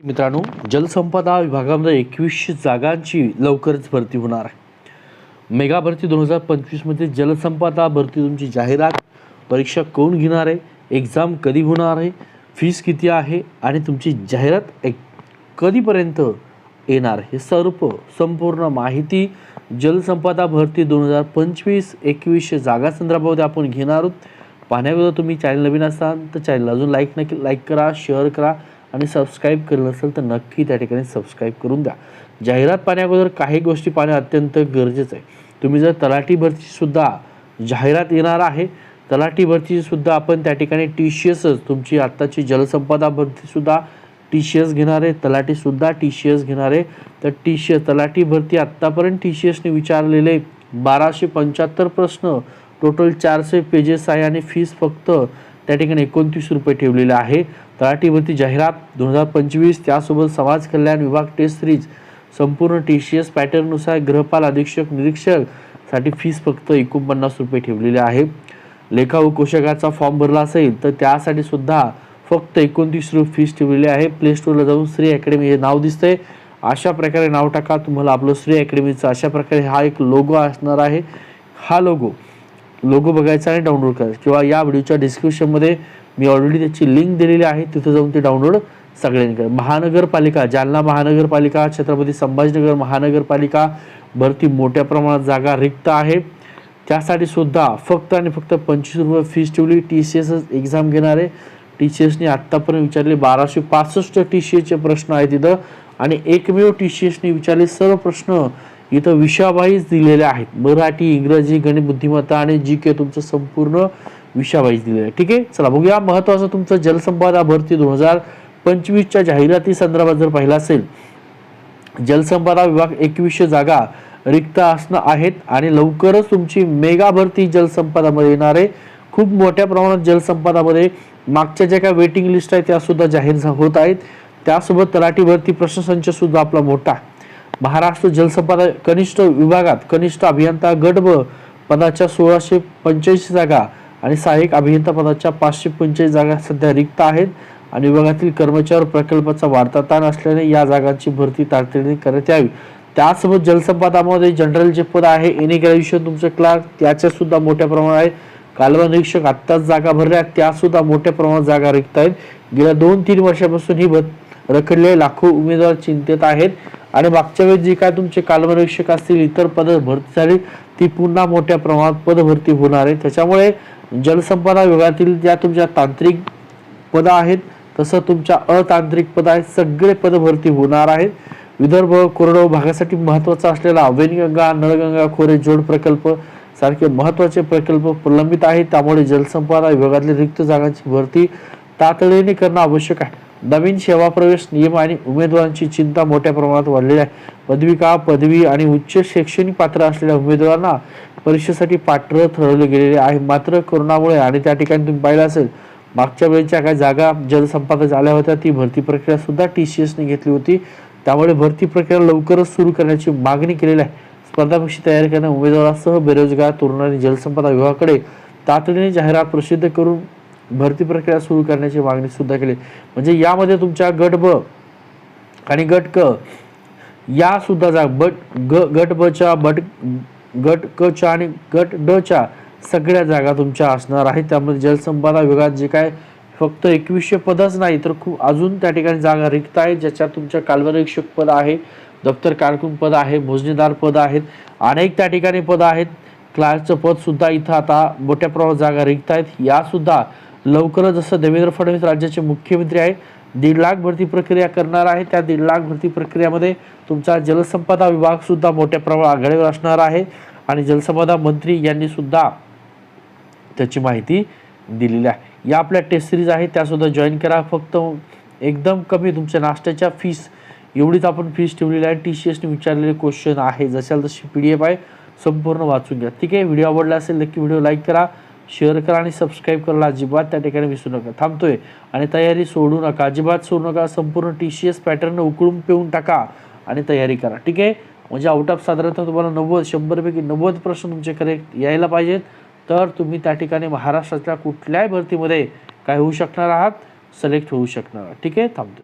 मित्रांनो जलसंपदा विभागामध्ये एकवीसशे जागांची लवकरच भरती होणार आहे. मेगा भरती दोन हजार पंचवीसमध्ये जलसंपदा भरती तुमची जाहिरात परीक्षा कोण घेणार आहे एक्झाम कधी होणार आहे फीस किती आहे आणि तुमची जाहिरात एक कधीपर्यंत येणार हे सर्व संपूर्ण माहिती जलसंपदा भरती दोन हजार पंचवीस एकवीसशे जागा संदर्भामध्ये आपण घेणार आहोत. पाहण्याबरोबर तुम्ही चॅनल नवीन असाल तर चॅनल अजून लाईक नक्की लाईक करा शेअर करा. आणि सबस्क्राईब केलं नसेल तर नक्की त्या ठिकाणी सबस्क्राईब करून द्या. जाहिरात पाहण्याअगोदर काही गोष्टी पाहणे अत्यंत गरजेचं आहे. तुम्ही जर तलाठी भरतीसुद्धा जाहिरात येणार आहे तलाठी भरतीसुद्धा आपण त्या ठिकाणी टी सी एसच तुमची आत्ताची जलसंपदा भरतीसुद्धा टी सी एस घेणार आहे तलाठीसुद्धा टी सी एस घेणार आहे. तर टी सी एस तलाठी भरती आत्तापर्यंत टी सी एसने विचारलेले बाराशे पंच्याहत्तर प्रश्न. टोटल चारशे पेजेस आहे आणि फीस फक्त त्या ठिकाणी एकोणतीस रुपये ठेवलेले आहे. तलाठी भरती जाहिरात दोन हजार पंचवीस त्यासोबत समाज कल्याण विभाग टेस्ट सिरीज संपूर्ण टी सी एस पॅटर्ननुसार गृहपाल अधीक्षक निरीक्षकसाठी फीस फक्त एकोणपन्नास रुपये ठेवलेले आहे. लेखा व कोशकाचा फॉर्म भरला असेल तर त्यासाठी सुद्धा फक्त एकोणतीस रुपये फीस ठेवलेली आहे. प्ले स्टोरला जाऊन श्री अकॅडमी हे नाव दिसतंय. अशा प्रकारे नाव टाका. तुम्हाला आपलं श्री अकॅडमीचं अशा प्रकारे हा एक लोगो असणार आहे. हा लोगो लोगो बघायचा आणि डाउनलोड करायचा. किंवा या व्हिडिओच्या डिस्क्रिप्शनमध्ये मी ऑलरेडी त्याची लिंक दिलेली आहे. तिथं जाऊन ते डाउनलोड सगळ्यांनी करा. महानगरपालिका जालना महानगरपालिका छत्रपती संभाजीनगर महानगरपालिका भरती मोठ्या प्रमाणात जागा रिक्त आहे. त्यासाठी सुद्धा फक्त आणि फक्त पंचवीस रुपये फीस ठेवली. टी सी एस एक्झाम घेणार आहे. टी सी एसने आत्तापर्यंत विचारले बाराशे पासष्ट टी सी एसचे प्रश्न आहेत तिथं. आणि एकमेव टी सी एसने विचारले सर्व प्रश्न इथं विषाबाईज दिलेल्या आहेत. मराठी इंग्रजी गणित बुद्धिमत्ता आणि जी के तुमचं संपूर्ण विषयावाईज दिलेलं आहे. ठीक आहे? चला बघूया. महत्वाचं तुमचं जलसंपदा भरती दोन हजार पंचवीसच्या जाहिराती संदर्भात जर पाहिला असेल जलसंपदा विभाग एकवीसशे जागा रिक्त असणं आहेत आणि लवकरच तुमची मेगा भरती जलसंपदामध्ये येणार आहे. खूप मोठ्या प्रमाणात जलसंपदामध्ये मागच्या ज्या काही वेटिंग लिस्ट आहेत त्या सुद्धा जाहीर होत आहेत. त्यासोबत तलाठी भरती प्रश्नसंच सुद्धा आपला मोठा आहे. महाराष्ट्र जलसंपदा कनिष्ठ विभागात कनिष्ठ अभियंता गट ब पदाच्या सोळाशे पंच्याऐंशी जागा आणि सहाय्यक अभियंता पदाच्या पाचशे पंचेचाळीस जागा सध्या रिक्त आहेत. आणि विभागातील कर्मचारी प्रकल्पाचा वाढता ताण असल्याने या जागांची भरती तातडीने करण्यात यावी. त्यासोबत जलसंपदामध्ये जनरल जे पद आहे एनी ग्रॅज्युएशन तुमचं क्लार्क त्याच्या सुद्धा मोठ्या प्रमाणात आहे. कालवा निरीक्षक आत्ताच जागा भरल्या त्या सुद्धा मोठ्या प्रमाणात जागा रिक्त आहेत. गेल्या दोन तीन वर्षापासून ही भर रखडलेले लाखो उमेदवार चिंतेत आहेत. आणि मागच्या वेळेस जी काय तुमचे कालवा असतील इतर पद भरती झाली ती पुन्हा मोठ्या प्रमाणात पदभरती होणार आहे. त्याच्यामुळे जलसंपदा विभागातील ज्या तुमच्या तांत्रिक पदं आहेत तसं तुमच्या अतांत्रिक पद आहेत सगळे पद भरती होणार आहेत. विदर्भ कोरडवाहू भागासाठी महत्त्वाचा असलेला वेणगंगा नळगंगा खोरे जोड प्रकल्प सारखे महत्त्वाचे प्रकल्प प्रलंबित आहेत. त्यामुळे जलसंपदा विभागातील रिक्त जागांची भरती तातडीने करणं आवश्यक आहे. नवीन सेवा प्रवेश नियम आणि उमेदवारांची चिंता मोठ्या प्रमाणात वाढलेली आहे. पदविका पदवी आणि उच्च शैक्षणिक पात्र असलेल्या उमेदवारांना परीक्षेसाठी पात्र ठरवले गेलेले आहे. मात्र कोरोनामुळे आणि त्या ठिकाणी तुम्ही पाहिलं असेल मागच्या वेळेच्या काही जागा जलसंपादक झाल्या होत्या. ती भरती प्रक्रिया सुद्धा टी सी एसने घेतली होती. त्यामुळे भरती प्रक्रिया लवकरच सुरू करण्याची मागणी केलेली आहे. स्पर्धा परीक्षा तयार करण्या उमेदवारासह बेरोजगार तरुणांनी जलसंपदा विभागाकडे तातडीने जाहिरात प्रसिद्ध करून भरती प्रक्रिया सुरू करण्याची मागणी सुद्धा केली. म्हणजे यामध्ये तुमच्या गट ब आणि गट क या सुद्धा जा बट ग गट ब च्या बट गट क च्या आणि गट ड च्या सगळ्या जागा तुमच्या असणार आहेत. त्यामध्ये जलसंपदा विभागात जे काय फक्त एकवीसशे पदच नाही तर खूप अजून त्या ठिकाणी जागा रिक्त आहेत ज्याच्यात तुमच्या कालवरीक्षक पद आहे दप्तर कारकून पद आहे मोजणीदार पद आहेत अनेक त्या ठिकाणी पद आहेत. क्लार्कचं पद सुद्धा इथं आता मोठ्या प्रमाणात जागा रिक्त आहेत. यासुद्धा लवकरच जसं देवेंद्र फडणवीस राज्याचे मुख्यमंत्री आहे दीड लाख भरती प्रक्रिया करणार आहे. त्या दीड लाख भरती प्रक्रियामध्ये तुमचा जलसंपदा विभाग सुद्धा मोठ्या प्रमाणात आघाडीवर असणार आहे आणि जलसंपदा मंत्री यांनी सुद्धा त्याची माहिती दिलेली आहे. या आपल्या टेस्ट सिरीज आहे त्यासुद्धा जॉईन करा. फक्त एकदम कमी तुमच्या नाश्त्याच्या फीस एवढीच आपण फीस ठेवलेली आहे. टी सी एसने विचारलेले क्वेश्चन आहे. जशाल तशी पी डी एफ आहे संपूर्ण वाचून घ्या. ठीक आहे? व्हिडिओ आवडला असेल नक्की व्हिडिओ लाईक करा. शेअर करा आणि सबस्क्राईब करायला अजिबात त्या ठिकाणी विसरू नका. थांबतोय. आणि तयारी सोडू नका. अजिबात सोडू नका. संपूर्ण टी सी एस पॅटर्न उकळून पिऊन टाका आणि तयारी करा. ठीक आहे? म्हणजे आउट ऑफ साधारणतः तुम्हाला नव्वद शंभरपैकी नव्वद प्रश्न तुमचे करेक्ट यायला पाहिजेत. तर तुम्ही त्या ठिकाणी महाराष्ट्रातल्या कुठल्याही भरतीमध्ये काय होऊ शकणार आहात? सिलेक्ट होऊ शकणार ठीक आहे? थांबतो